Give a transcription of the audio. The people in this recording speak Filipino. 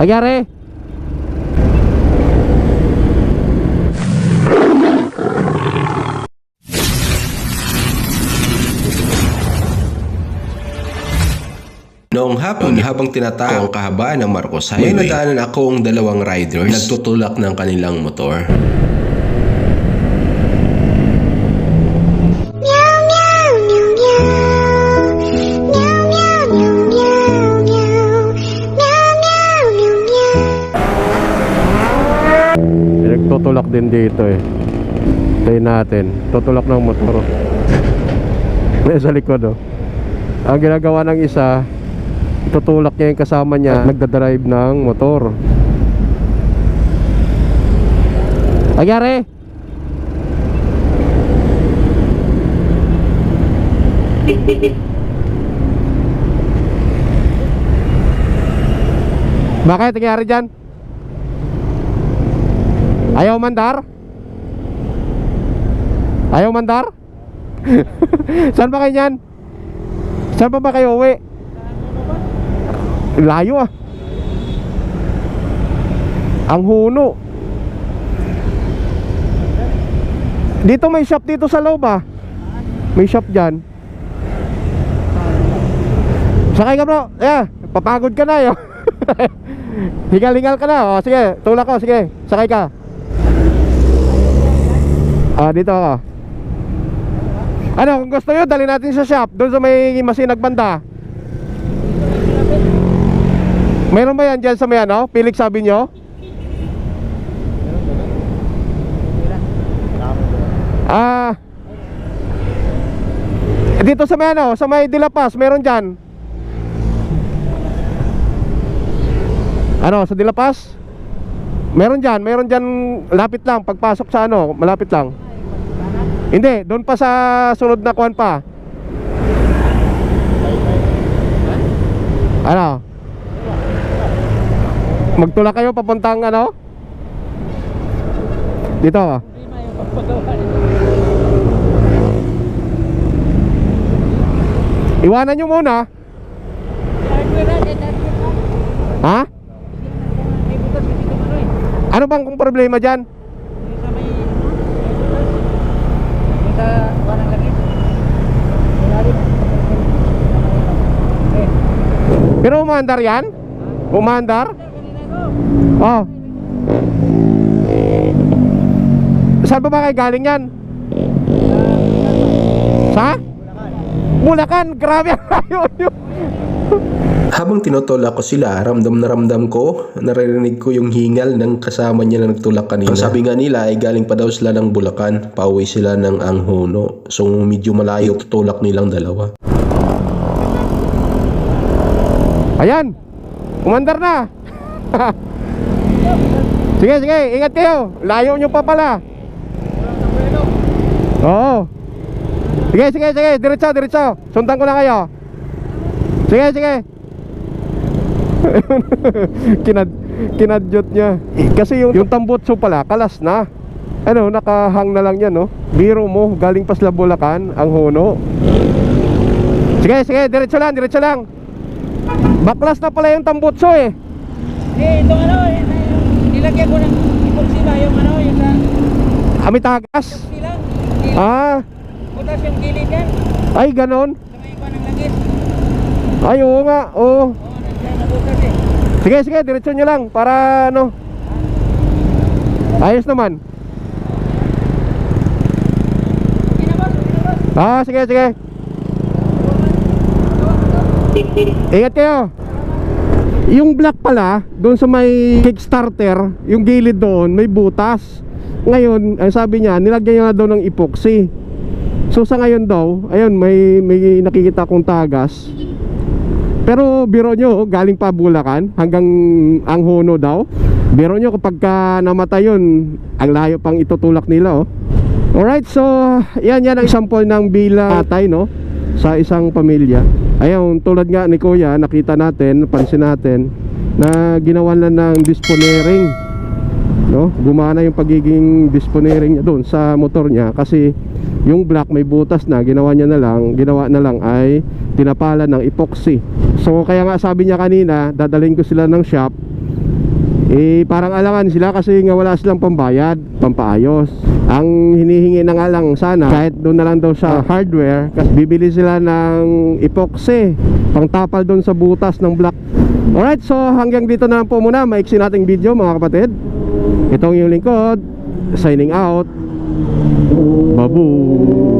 Nagyari? Noong hapon, habang tinatao ang kahabaan ng Marcos Highway, may nadaanan ako ang dalawang riders nagtutulak ng kanilang motor. May Nagtutulak din dito eh. Tayo natin. Tutulak ng motor. May sa likod oh. Ang ginagawa ng isa, tutulak niya yung kasama niya nagdadrive ng motor. Nagyari? Bakit nangyari dyan? Ayaw mandar? Ayaw mandar? Saan ba kayo yan? Saan pa ba kayo uwi? Layo ah. Ang huno. Dito may shop dito sa loob ah. May shop dyan. Sakay ka bro. Yeah, papagod ka na yun Hingal-hingal ka na. Oh, Sige, tulak ko, sige Sakay ka Ah, dito ako. Ano, kung gusto nyo, dali natin sa shop. Doon sa may masinag banda. Mayroon ba yan dyan sa may ano? Pilik sabi nyo? Ah. Dito sa may ano, sa may Dilapas, meron dyan. Ano, sa Dilapas? Meron dyan, meron dyan lapit lang pagpasok sa ano, malapit lang. Hindi, doon pa sa sunod na kuan pa. Ano? Magtula kayo papuntang ano? Dito. ah. Iwanan nyo muna. Ha? Ano bang kung problema dyan? Pero umandar yan? Umandar? Oh. Saan ba ba kayo galing yan? Sa? Bulacan. Grabe ang layo nyo. Habang tinutulak ko sila, ramdam na ramdam ko, naririnig ko yung hingal ng kasama niya na nagtulak kanina. Ang sabi nga nila ay galing pa daw sila ng Bulacan, pauwi sila ng Anghono. So medyo malayo tutulak nilang dalawa. Ayan. Umandar na. sige, sige. Ingat kayo. Layo nyo pa pala. Oo. Sige, sige, sige. Diretso, diretso. Sundan ko na kayo. Sige, sige. Kinad kinadyot niya. Kasi yung, yung tambutso pala, kalas na. Ano, nakahang na lang yan, no? Biro mo, galing pa sa Bulacan, ang huno. Sige, sige, diretso lang, diretso lang. Baklas na pala yung tambutso eh. Eh, ito ano, eh, nilagyan ko ng epoxy ba yung ano, yung sa Amitagas. sila. Ah, Butas yung gilid yan. ay ganon. Sa may iba ng langis. Ay, oo nga, oo. Eh. Sige, sige, diretso nyo lang para ano. Ayos naman. Ah, sige, sige. Ingat kayo. Yung black pala, doon sa may Kickstarter, yung gilid doon, may butas. Ngayon, ang sabi niya, nilagyan niya na daw ng epoxy. So sa ngayon daw, ayun, may, may nakikita akong tagas. Pero biro nyo, galing pa Bulacan hanggang Anghono daw. Biro nyo kapag ka namatay yun, ang layo pang itutulak nila oh. Alright, so yan yan ang example ng bilang atay no sa isang pamilya. Ayun, tulad nga ni Kuya, nakita natin, pansin natin na ginawa na ng disponering. No? Gumana yung pagiging disponering niya doon sa motor niya kasi yung black may butas na, ginawa niya na lang, ginawa na lang ay tinapalan ng epoxy. So kaya nga sabi niya kanina, dadalhin ko sila ng shop eh parang alangan sila kasi nga wala silang pambayad, pampaayos. Ang hinihingi na nga lang sana kahit doon na lang daw sa hardware kasi bibili sila ng epoxy pangtapal doon sa butas ng block. Alright, so hanggang dito na lang po muna maiksi nating video mga kapatid. Itong yung lingkod, signing out. Babu.